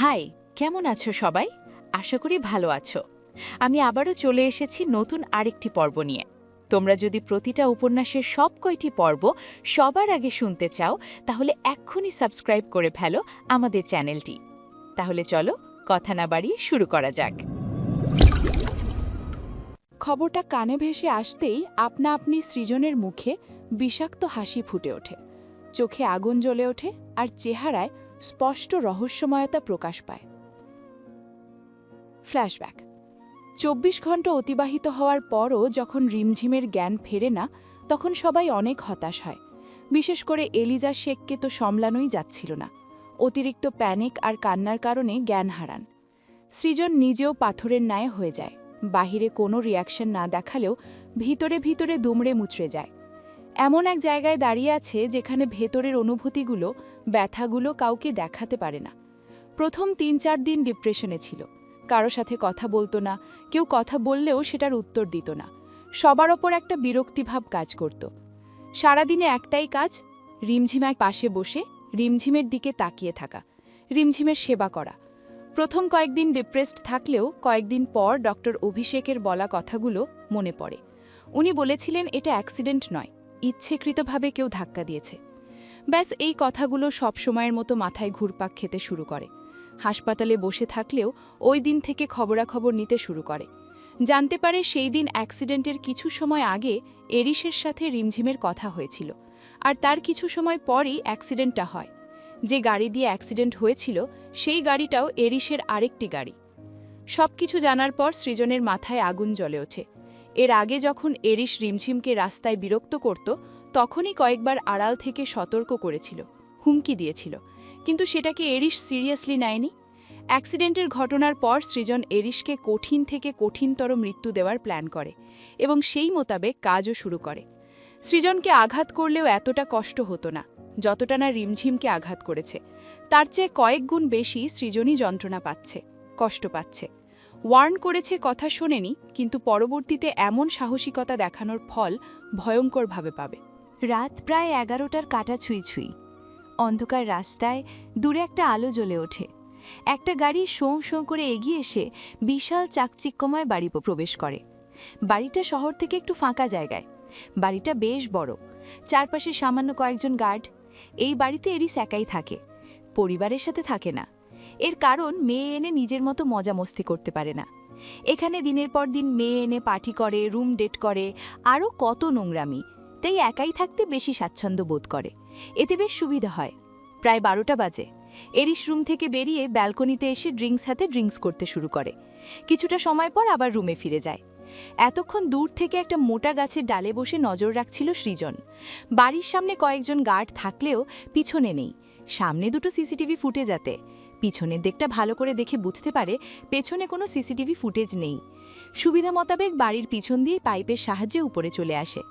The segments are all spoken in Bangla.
হাই, কেমন আছো সবাই? আশা করি ভালো আছো। আমি আবারও চলে এসেছি নতুন আরেকটি পর্ব নিয়ে। তোমরা যদি প্রতিটা উপন্যাসের সব কয়টি পর্ব সবার আগে শুনতে চাও, তাহলে এক্ষুনি সাবস্ক্রাইব করে ফেলো আমাদের চ্যানেলটি। তাহলে চলো কথা না বাড়িয়ে শুরু করা যাক। খবরটা কানে ভেসে আসতেই আপনা আপনি সৃজনের মুখে বিষাক্ত হাসি ফুটে ওঠে। চোখে আগুন জ্বলে ওঠে আর চেহারায় স্পষ্ট রহস্যময়তা প্রকাশ পায়। ফ্ল্যাশব্যাক। চব্বিশ ঘণ্টা অতিবাহিত হওয়ার পরও যখন রিমঝিমের জ্ঞান ফেরে না, তখন সবাই অনেক হতাশ হয়। বিশেষ করে এলিজা শেখকে তো সামলানোই যাচ্ছিল না। অতিরিক্ত প্যানিক আর কান্নার কারণে জ্ঞান হারান। সৃজন নিজেও পাথরের ন্যায় হয়ে যায়। বাহিরে কোনো রিয়াকশন না দেখালেও ভিতরে ভিতরে দুমড়ে মুচড়ে যায়। এমন এক জায়গায় দাঁড়িয়ে আছে যেখানে ভেতরের অনুভূতিগুলো, ব্যথাগুলো কাউকে দেখাতে পারে না। প্রথম তিন চার দিন ডিপ্রেশনে ছিল। কারও সাথে কথা বলতো না, কেউ কথা বললেও সেটার উত্তর দিত না। সবার ওপর একটা বিরক্তিভাব কাজ করত। সারাদিনে একটাই কাজ রিমঝিমায় পাশে বসে রিমঝিমের দিকে তাকিয়ে থাকা, রিমঝিমের সেবা করা। প্রথম কয়েকদিন ডিপ্রেসড থাকলেও কয়েকদিন পর ডক্টর অভিষেকের বলা কথাগুলো মনে পড়ে। উনি বলেছিলেন, এটা অ্যাক্সিডেন্ট নয়। ইচ্ছেকৃতভাবে কেউ ধাক্কা দিয়েছে। ব্যাস, এই কথাগুলো সব সময়ের মতো মাথায় ঘুরপাক খেতে শুরু করে। হাসপাতালে বসে থাকলেও ওই দিন থেকে খবরাখবর নিতে শুরু করে। জানতে পারে সেই দিন অ্যাক্সিডেন্টের কিছু সময় আগে এরিসের সাথে রিমঝিমের কথা হয়েছিল, আর তার কিছু সময় পরই অ্যাক্সিডেন্টটা হয়। যে গাড়ি দিয়ে অ্যাক্সিডেন্ট হয়েছিল, সেই গাড়িটাও এরিসের আরেকটি গাড়ি। সবকিছু জানার পর সৃজনের মাথায় আগুন জ্বলে ওঠে। এর আগে যখন এরিশ রিমঝিমকে রাস্তায় বিরক্ত করত, তখনই কয়েকবার আড়াল থেকে সতর্ক করেছিল, হুমকি দিয়েছিল। কিন্তু সেটাকে এরিশ সিরিয়াসলি নেয়নি? অ্যাক্সিডেন্টের ঘটনার পর সৃজন এরিশকে কঠিন থেকে কঠিনতর মৃত্যু দেওয়ার প্ল্যান করে এবং সেই মোতাবেক কাজও শুরু করে। সৃজনকে আঘাত করলেও এতটা কষ্ট হতো না, যতটা না রিমঝিমকে আঘাত করেছে। তার চেয়ে কয়েক গুণ বেশি সৃজনই যন্ত্রণা পাচ্ছে, কষ্ট পাচ্ছে। ওয়ার্ন করেছে কথা শোনেনি, কিন্তু পরবর্তীতে এমন সাহসিকতা দেখানোর ফল ভয়ঙ্করভাবে পাবে। রাত প্রায় এগারোটার কাটা ছুঁই ছুঁই। অন্ধকার রাস্তায় দূরে একটা আলো জ্বলে ওঠে। একটা গাড়ি শোঁ শোঁ করে এগিয়ে এসে বিশাল চাকচিক্যময় বাড়ি প্রবেশ করে। বাড়িটা শহর থেকে একটু ফাঁকা জায়গায়। বাড়িটা বেশ বড়। চারপাশে সামান্য কয়েকজন গার্ড। এই বাড়িতে এরিস একাই থাকে। পরিবারের সাথে থাকে না। এর কারণ মেয়ে এনে নিজের মতো মজা মস্তি করতে পারে না। এখানে দিনের পর দিন মেয়ে এনে পার্টি করে, রুম ডেট করে আরও কত নোংরামি। তাই একাই থাকতে বেশি স্বাচ্ছন্দ্য বোধ করে। এতে বেশ সুবিধা হয়। প্রায় বারোটা বাজে। এরিস রুম থেকে বেরিয়ে ব্যালকনিতে এসে ড্রিঙ্কস হাতে ড্রিঙ্কস করতে শুরু করে। কিছুটা সময় পর আবার রুমে ফিরে যায়। এতক্ষণ দূর থেকে একটা মোটা গাছের ডালে বসে নজর রাখছিল সৃজন। বাড়ির সামনে কয়েকজন গার্ড থাকলেও পিছনে নেই। সামনে দুটো সিসিটিভি ফুটে যাতে পিছনের দিকটা ভালো করে দেখে বুঝতে পারে পেছনে কোনো সিসিটিভি ফুটেজ নেই। সুবিধা মোতাবেক বাড়ির পিছন দিয়ে পাইপের সাহায্যে উপরে চলে আসে।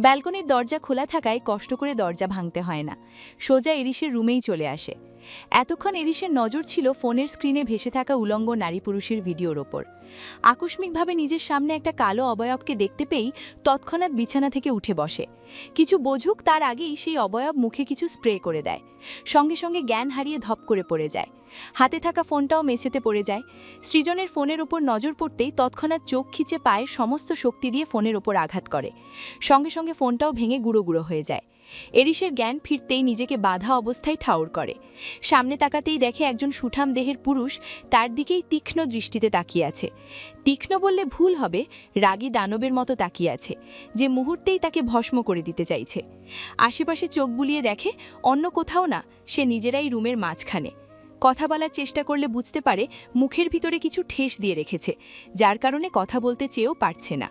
ব্যালকনির দরজা খোলা থাকায় কষ্ট করে দরজা ভাঙতে হয় না। সোজা এরিসের রুমেই চলে আসে। এতক্ষণ এরিসের নজর ছিল ফোনের স্ক্রিনে ভেসে থাকা উলঙ্গ নারী পুরুষের ভিডিওর ওপর। আকস্মিকভাবে নিজের সামনে একটা কালো অবয়বকে দেখতে পেয়েই তৎক্ষণাৎ বিছানা থেকে উঠে বসে। কিছু বোঝুক তার আগেই সেই অবয়ব মুখে কিছু স্প্রে করে দেয়। সঙ্গে সঙ্গে জ্ঞান হারিয়ে ধপ করে পড়ে যায়। হাতে থাকা ফোনটাও মেঝেতে পড়ে যায়। সৃজনের ফোনের ওপর নজর পড়তেই তৎক্ষণাৎ চোখ খিচে পায়ের সমস্ত শক্তি দিয়ে ফোনের ওপর আঘাত করে। সঙ্গে সঙ্গে ফোনটাও ভেঙে গুঁড়ো গুঁড়ো হয়ে যায়। এরিসের জ্ঞান ফিরতেই নিজেকে বাধা অবস্থায় ঠাউর করে। সামনে তাকাতেই দেখে একজন সুঠাম দেহের পুরুষ তার দিকেই তীক্ষ্ণ দৃষ্টিতে তাকিয়ে আছে। তীক্ষ্ণ বললে ভুল হবে, রাগী দানবের মতো তাকিয়ে আছে, যে মুহূর্তেই তাকে ভস্ম করে দিতে চাইছে। আশেপাশে চোখ বুলিয়ে দেখে, অন্য কোথাও না, সে নিজেরাই রুমের মাঝখানে। কথা বলার চেষ্টা করলে বুঝতে পারে মুখের ভিতরে কিছু ঠেস দিয়ে রেখেছে, যার কারণে কথা বলতে চেয়েও পারছে না।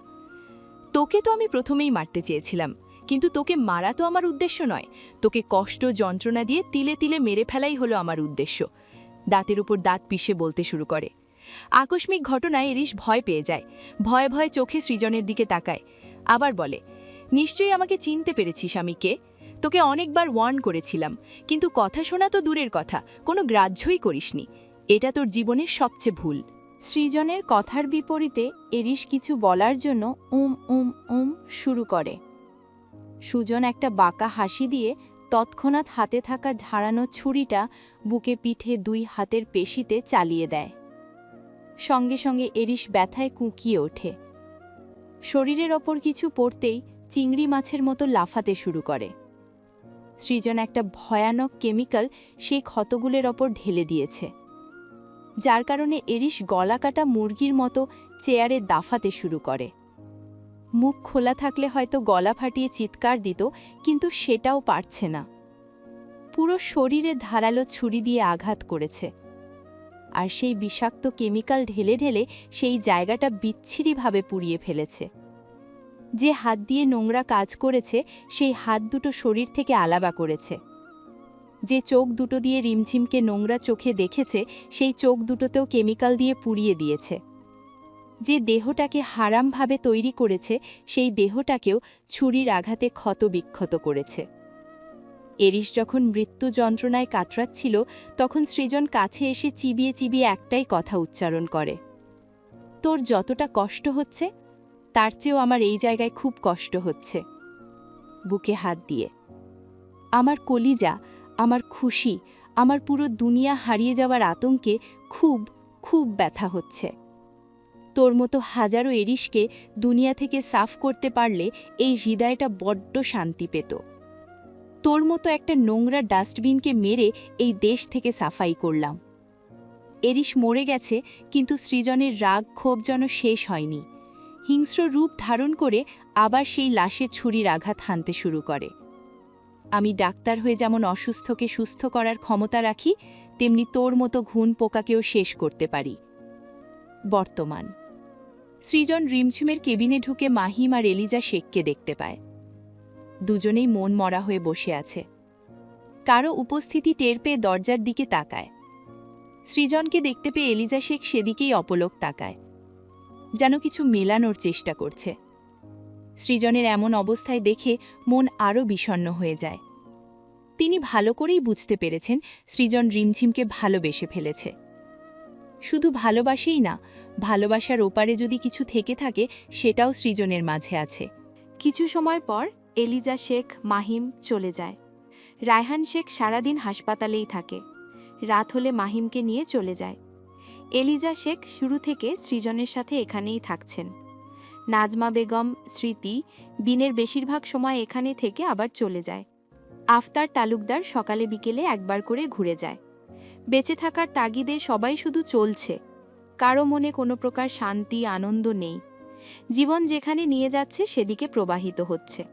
তোকে তো আমি প্রথমেই মারতে চেয়েছিলাম, কিন্তু তোকে মারা তো আমার উদ্দেশ্য নয়। তোকে কষ্ট, যন্ত্রণা দিয়ে তিলে তিলে মেরে ফেলাই হলো আমার উদ্দেশ্য। দাঁতের উপর দাঁত পিষে বলতে শুরু করে। আকস্মিক ঘটনায় এরিস ভয় পেয়ে যায়, ভয়ে ভয়ে চোখে সৃজনের দিকে তাকায়। আবার বলে, নিশ্চয়ই আমাকে চিনতে পেরেছিস আমি কে? তোকে অনেকবার ওয়ার্ন করেছিলাম, কিন্তু কথা শোনা তো দূরের কথা, কোনো গ্রাহ্যই করিসনি। এটা তোর জীবনের সবচেয়ে ভুল। সৃজনের কথার বিপরীতে এরিস কিছু বলার জন্য উম উম উম শুরু করে। সুজন একটা বাঁকা হাসি দিয়ে তৎক্ষণাৎ হাতে থাকা ঝাড়ানো ছুরিটা বুকে পিঠে দুই হাতের পেশিতে চালিয়ে দেয়। সঙ্গে সঙ্গে এরিস ব্যথায় কুঁকিয়ে ওঠে। শরীরের ওপর কিছু পড়তেই চিংড়ি মাছের মতো লাফাতে শুরু করে। সৃজন একটা ভয়ানক কেমিক্যাল সেই ক্ষতগুলোর ওপর ঢেলে দিয়েছে। যার কারণে এরিস গলাকাটা মুরগির মতো চেয়ারে দাফাতে শুরু করে। মুখ খোলা থাকলে হয়তো গলা ফাটিয়ে চিৎকার দিত, কিন্তু সেটাও পারছে না। পুরো শরীরে ধারালো ছুরি দিয়ে আঘাত করেছে। আর সেই বিষাক্ত কেমিক্যাল ঢেলে ঢেলে সেই জায়গাটা বিচ্ছিরিভাবে পুড়িয়ে ফেলেছে। যে হাত দিয়ে নোংরা কাজ করেছে, সেই হাত দুটো শরীর থেকে আলাবা করেছে। যে চোখ দুটো দিয়ে রিমঝিমকে নোংরা চোখে দেখেছে, সেই চোখ দুটোতেও কেমিক্যাল দিয়ে পুড়িয়ে দিয়েছে। যে দেহটাকে হারামভাবে তৈরি করেছে, সেই দেহটাকেও ছুরির আঘাতে ক্ষত বিক্ষত করেছে। এরিস যখন মৃত্যু যন্ত্রণায় কাতরাচ্ছিল, তখন সৃজন কাছে এসে চিবিয়ে চিবিয়ে একটাই কথা উচ্চারণ করে। তোর যতটা কষ্ট হচ্ছে তার চেয়েও আমার এই জায়গায় খুব কষ্ট হচ্ছে। বুকে হাত দিয়ে, আমার কলিজা, আমার খুশি, আমার পুরো দুনিয়া হারিয়ে যাওয়ার আতঙ্কে খুব খুব ব্যথা হচ্ছে। তোর মতো হাজারো এরিসকে দুনিয়া থেকে সাফ করতে পারলে এই হৃদয়টা বড্ড শান্তি পেত। তোর মতো একটা নোংরা ডাস্টবিনকে মেরে এই দেশ থেকে সাফাই করলাম। এরিশ মরে গেছে, কিন্তু সৃজনের রাগ ক্ষোভ যেন শেষ হয়নি। হিংস্র রূপ ধারণ করে আবার সেই লাশে ছুরির আঘাত হানতে শুরু করে। আমি ডাক্তার হয়ে যেমন অসুস্থকে সুস্থ করার ক্ষমতা রাখি, তেমনি তোর মতো ঘুণ পোকাকেও শেষ করতে পারি। বর্তমান। সৃজন রিমঝিমের কেবিনে ঢুকে মাহিম আর এলিজা শেখকে দেখতে পায়। দুজনেই মন মরা হয়ে বসে আছে। কারও উপস্থিতি টের পেয়ে দরজার দিকে তাকায়। সৃজনকে দেখতে পেয়ে এলিজা শেখ সেদিকেই অপলোক তাকায়। যেন কিছু মেলানোর চেষ্টা করছে। সৃজনের এমন অবস্থায় দেখে মন আরও বিষণ্ণ হয়ে যায়। তিনি ভালো করেই বুঝতে পেরেছেন সৃজন রিমঝিমকে ভালোবেসে ফেলেছে। শুধু ভালোবাসেই না, ভালোবাসার ওপারে যদি কিছু থেকে থাকে, সেটাও সৃজনের মাঝে আছে। কিছু সময় পর এলিজা শেখ মাহিম চলে যায়। রায়হান শেখ সারাদিন হাসপাতালেই থাকে। রাত হলে মাহিমকে নিয়ে চলে যায়। এলিজা শেখ শুরু থেকে সৃজনের সাথে এখানেই থাকছেন। নাজমা বেগম, স্মৃতি, দিনের বেশিরভাগ সময় এখানে থেকে আবার চলে যায়। আফতার তালুকদার সকালে বিকেলে একবার করে ঘুরে যায়। বেঁচে থাকার তাগিদে সবাই শুধু চলছে। কারও মনে কোনো প্রকার শান্তি, আনন্দ নেই। জীবন যেখানে নিয়ে যাচ্ছে সেদিকে প্রবাহিত হচ্ছে।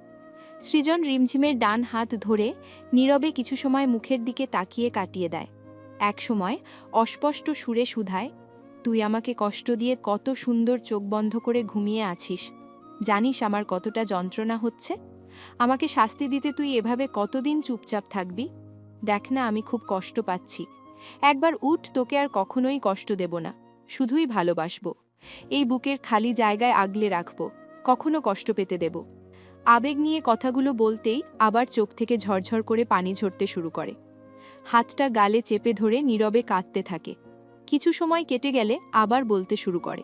সৃজন রিমঝিমের ডান হাত ধরে নীরবে কিছু সময় মুখের দিকে তাকিয়ে কাটিয়ে দেয়। এক সময় অস্পষ্ট সুরে শুধায় তুই আমাকে কষ্ট দিয়ে কত সুন্দর চোখ বন্ধ করে ঘুমিয়ে আছিস। জানিস আমার কতটা যন্ত্রণা হচ্ছে? আমাকে শাস্তি দিতে তুই এভাবে কতদিন চুপচাপ থাকবি? দেখ না, আমি খুব কষ্ট পাচ্ছি। একবার উঠ, তোকে আর কখনোই কষ্ট দেব না। শুধুই ভালোবাসব। এই বুকের খালি জায়গায় আগলে রাখব। কখনো কষ্ট পেতে দেব। আবেগ নিয়ে কথাগুলো বলতেই আবার চোখ থেকে ঝরঝর করে পানি ঝরতে শুরু করে। হাতটা গালে চেপে ধরে নীরবে কাঁদতে থাকে। কিছু সময় কেটে গেলে আবার বলতে শুরু করে,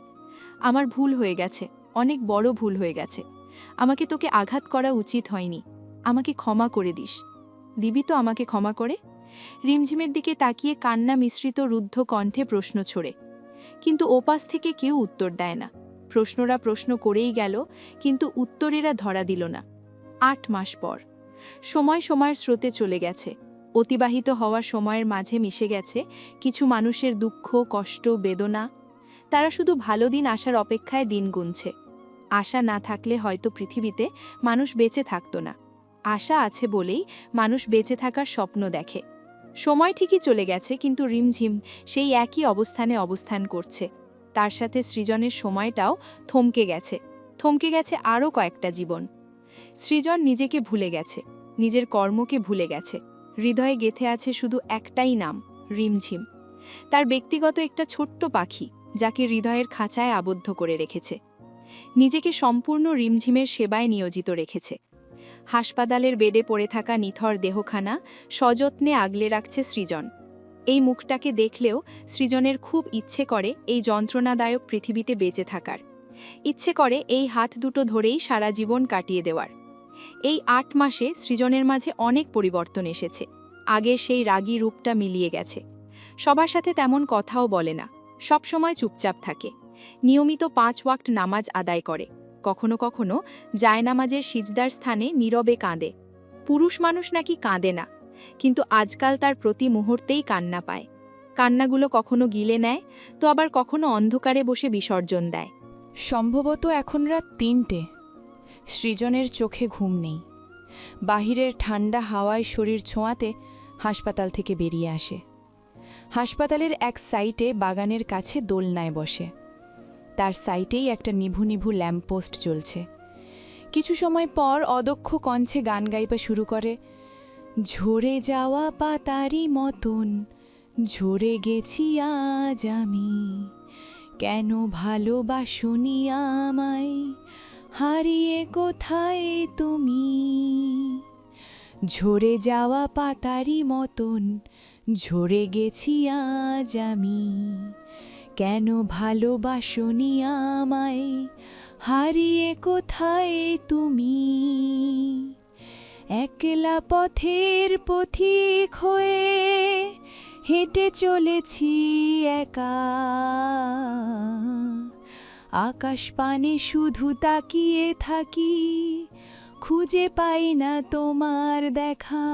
আমার ভুল হয়ে গেছে, অনেক বড় ভুল হয়ে গেছে। আমাকে তোকে আঘাত করা উচিত হয়নি। আমাকে ক্ষমা করে দিস। দিবি তো আমাকে ক্ষমা করে? রিমঝিমের দিকে তাকিয়ে কান্না মিশ্রিত রুদ্ধ কণ্ঠে প্রশ্ন ছোড়ে, কিন্তু ওপাশ থেকে কেউ উত্তর দেয় না। প্রশ্নরা প্রশ্ন করেই গেল, কিন্তু উত্তরেরা ধরা দিল না। আট মাস পর, সময় সময়ের স্রোতে চলে গেছে। অতিবাহিত হওয়ার সময়ের মাঝে মিশে গেছে কিছু মানুষের দুঃখ, কষ্ট, বেদনা। তারা শুধু ভালো দিন আসার অপেক্ষায় দিন গুনছে। আশা না থাকলে হয়তো পৃথিবীতে মানুষ বেঁচে থাকতো না। আশা আছে বলেই মানুষ বেঁচে থাকার স্বপ্ন দেখে। সময় ঠিকই চলে গেছে কিন্তু রিমঝিম সেই একই অবস্থানে অবস্থান করছে। তার সাথে সৃজনের সময়টাও থমকে গেছে। থমকে গেছে আরও কয়েকটা জীবন। সৃজন নিজেকে ভুলে গেছে, নিজের কর্মকে ভুলে গেছে। হৃদয়ে গেথে আছে শুধু একটাই নাম, রিমঝিম। তার ব্যক্তিগত একটা ছোট্ট পাখি, যাকে হৃদয়ের খাঁচায় আবদ্ধ করে রেখেছে। নিজেকে সম্পূর্ণ রিমঝিমের সেবায় নিয়োজিত রেখেছে। হাসপাতালের বেডে পড়ে থাকা নিথর দেহখানা সযত্নে আগলে রাখছে সৃজন। এই মুখটাকে দেখলেও সৃজনের খুব ইচ্ছে করে এই যন্ত্রণাদায়ক পৃথিবীতে বেঁচে থাকার। ইচ্ছে করে এই হাত দুটো ধরেই সারা জীবন কাটিয়ে দেওয়ার। এই আট মাসে সৃজনের মাঝে অনেক পরিবর্তন এসেছে। আগের সেই রাগী রূপটা মিলিয়ে গেছে। সবার সাথে তেমন কথাও বলে না। সবসময় চুপচাপ থাকে। নিয়মিত পাঁচ ওয়াক্ট নামাজ আদায় করে। কখনো কখনো জায়নামাজের সিজদার স্থানে নীরবে কাঁদে। পুরুষ মানুষ নাকি কাঁদে না। কিন্তু আজকাল তার প্রতি মুহূর্তেই কান্না পায়। কান্নাগুলো কখনো গিলে নেয়, তো আবার কখনো অন্ধকারে বসে বিসর্জন দেয়। সম্ভবত এখন রাত তিনটে। সৃজনের চোখে ঘুম নেই। বাহিরের ঠান্ডা হাওয়ায় শরীর ছোঁয়াতে হাসপাতাল থেকে বেরিয়ে আসে। হাসপাতালের এক সাইটে বাগানের কাছে দোলনায় বসে। তার সাইটেই একটা নিভু নিভু ল্যাম্পপোস্ট চলছে কিছু সময় পর অদক্ষ কঞ্চে গান গাইবা শুরু করে, ঝরে যাওয়া পাতারি মতন, ঝরে গেছি আজ আমি, কেন ভালোবাসুনি আমায় হারিয়ে কোথায় তুমি? ঝরে যাওয়া পাতারি মতন, ঝরে গেছি আজ আমি। কেন ভালোবাসনি আমায়? হারিয়ে কোথায় তুমি? একলা পথের পথিক হয়ে হেঁটে চলেছি একা। আকাশ পানে শুধু তাকিয়ে থাকি, খুঁজে পাই না তোমার দেখা।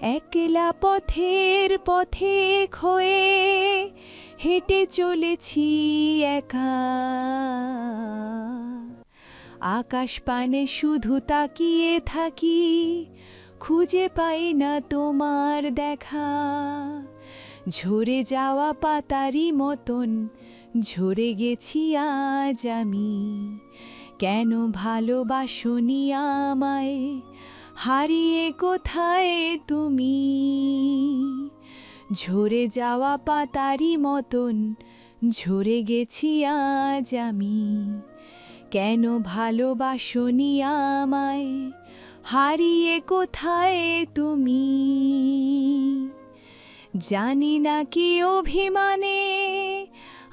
একলা পথের পথে হয়ে হেঁটে চলেছি একা। আকাশ পানে শুধু তাকিয়ে থাকি, খুঁজে পাই না তোমার দেখা। ঝরে যাওয়া পাতারি মতন ঝরে গেছি আজ আমি। কেন ভালোবাসনি আমায়? হারিয়ে কোথায় তুমি? ঝরে যাওয়া পাতারি মতন ঝরে গেছি আজ আমি। কেন ভালোবাসনি আমায়? হারিয়ে কোথায় তুমি? জানি না কি অভিমানে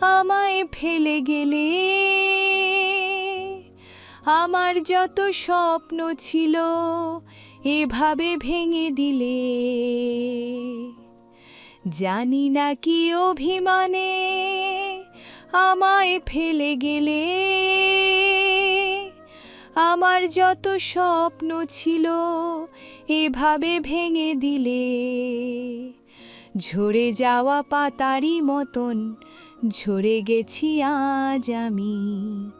আমায় ফেলে গেলে। আমার যত স্বপ্ন ছিল, এভাবে ভেঙে দিলে। জানি না কি অভিমানে আমায় ফেলে গেলে। আমার যত স্বপ্ন ছিল, এভাবে ভেঙে দিলে। ঝরে যাওয়া পাতারি মতন ঝরে গেছি আজ আমি।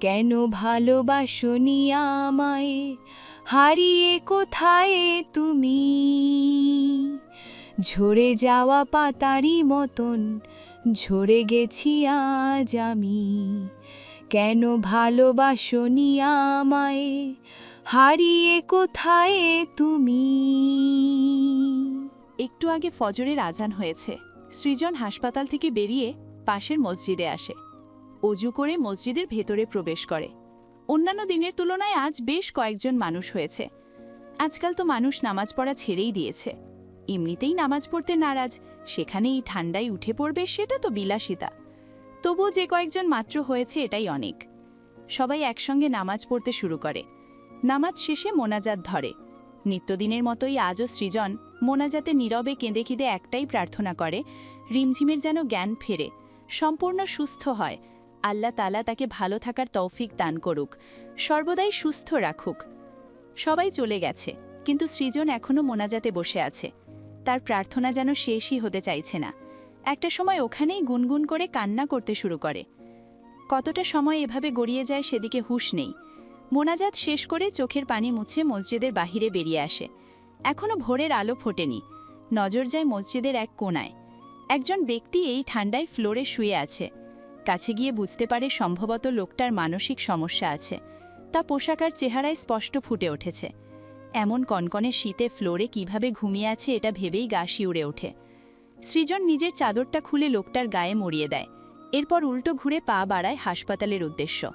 কেন ভালোবাসনি আমায়? হারিয়ে কোথায় তুমি? ঝরে যাওয়া পাতারি মতন ঝরে গেছি আজ আমি। কেন ভালোবাসনি আমায়? হারিয়ে কোথায় তুমি? একটু আগে ফজরের আজান হয়েছে। সৃজন হাসপাতাল থেকে বেরিয়ে পাশের মসজিদে আসে। অজু করে মসজিদের ভেতরে প্রবেশ করে। অন্যান্য দিনের তুলনায় আজ বেশ কয়েকজন মানুষ হয়েছে। আজকাল তো মানুষ নামাজ পড়া ছেড়েই দিয়েছে। এমনিতেই নামাজ পড়তে নারাজ, সেখানেই ঠান্ডায় উঠে পড়বে সেটা তো বিলাসিতা। তবুও যে কয়েকজন মাত্র হয়েছে এটাই অনেক। সবাই একসঙ্গে নামাজ পড়তে শুরু করে। নামাজ শেষে মোনাজাত ধরে। নিত্যদিনের মতোই আজও সৃজন মোনাজাতে নীরবে কেঁদে কেঁদে একটাই প্রার্থনা করে, রিমঝিমের যেন জ্ঞান ফেরে। সম্পূর্ণ সুস্থ হয়। আল্লাহ তালা তাকে ভালো থাকার তৌফিক দান করুক। সর্বদাই সুস্থ রাখুক। সবাই চলে গেছে, কিন্তু সৃজন এখনও মোনাজাতে বসে আছে। তার প্রার্থনা যেন শেষই হতে চাইছে না। একটা সময় ওখানেই গুনগুন করে কান্না করতে শুরু করে। কতটা সময় এভাবে গড়িয়ে যায় সেদিকে হুঁশ নেই। মোনাজাত শেষ করে চোখের পানি মুছে মসজিদের বাহিরে বেরিয়ে আসে। এখনও ভোরের আলো ফোটেনি। নজর যায় মসজিদের এক কোণায় একজন ব্যক্তি এই ঠান্ডায় ফ্লোরে শুয়ে আছে। কাছে গিয়ে বুঝতে পারে সম্ভবত লোকটার মানসিক সমস্যা আছে। তা পোশাকার চেহারায় স্পষ্ট ফুটে উঠেছে। এমন কনকনে শীতে ফ্লোরে কীভাবে ঘুমিয়ে আছে এটা ভেবেই গা শিউড়ে ওঠে। সৃজন নিজের চাদরটা খুলে লোকটার গায়ে মরিয়ে দেয়। এরপর উল্টো ঘুরে পা বাড়ায় হাসপাতালের উদ্দেশ্য।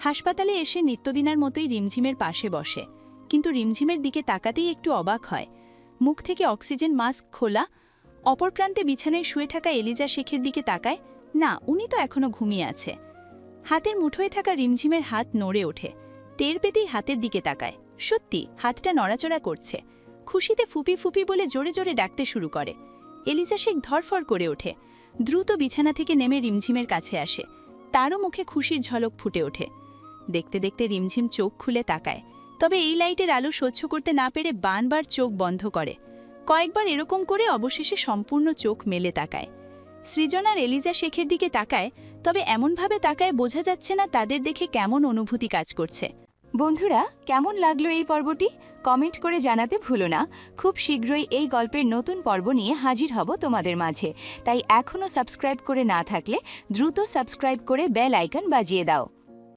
হাসপাতালে এসে নিত্যদিনার মতোই রিমঝিমের পাশে বসে। কিন্তু রিমঝিমের দিকে তাকাতেই একটু অবাক হয়। মুখ থেকে অক্সিজেন মাস্ক খোলা অপর প্রান্তে বিছানায় শুয়ে থাকা এলিজা শেখের দিকে তাকায়। না, উনি তো এখনও ঘুমিয়ে আছে। হাতের মুঠোয় থাকা রিমঝিমের হাত নড়ে ওঠে। টের পেতেই হাতের দিকে তাকায়। সত্যি, হাতটা নড়াচড়া করছে। খুশিতে ফুপি ফুপি বলে জোরে জোরে ডাকতে শুরু করে। এলিজা শেখ ধরফর করে ওঠে। দ্রুত বিছানা থেকে নেমে রিমঝিমের কাছে আসে। তারও মুখে খুশির ঝলক ফুটে ওঠে। দেখতে দেখতে রিমঝিম চোখ খুলে তাকায়। তবে এই লাইটের আলো সহ্য করতে না পেরে বানবার চোখ বন্ধ করে। কয়েকবার এরকম করে অবশেষে সম্পূর্ণ চোখ মেলে তাকায়। সৃজন আর এলিজা শেখের দিকে তাকায়, তবে এমনভাবে তাকায় বোঝা যাচ্ছে না তাদের দেখে কেমন অনুভূতি কাজ করছে। বন্ধুরা, কেমন লাগল এই পর্বটি? কমেন্ট করে জানাতে ভুলো না। খুব শীঘ্রই এই গল্পের নতুন পর্ব নিয়ে হাজির হব তোমাদের মাঝে। তাই এখনও সাবস্ক্রাইব করে না থাকলে দ্রুত সাবস্ক্রাইব করে বেল আইকন বাজিয়ে দাও।